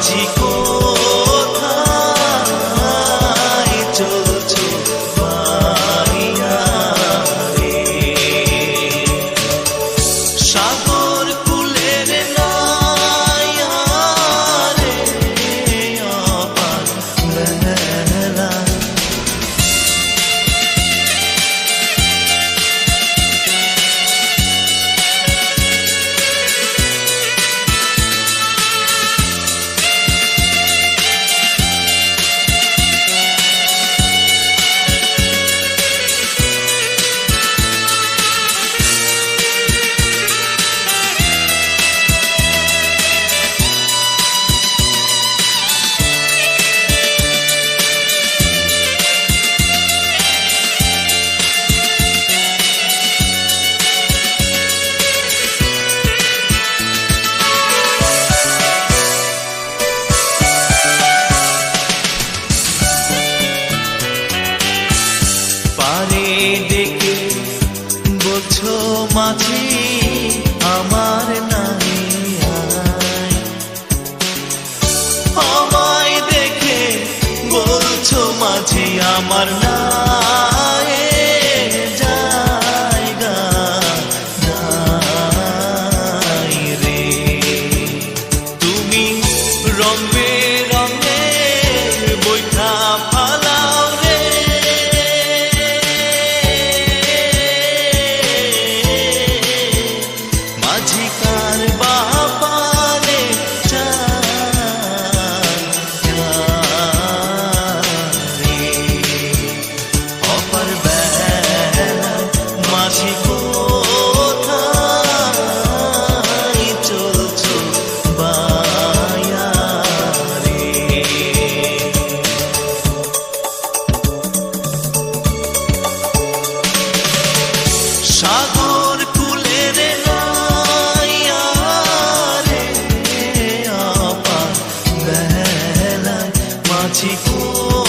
pode. আমার জায়গা রে। তুমি রঙে 起伏。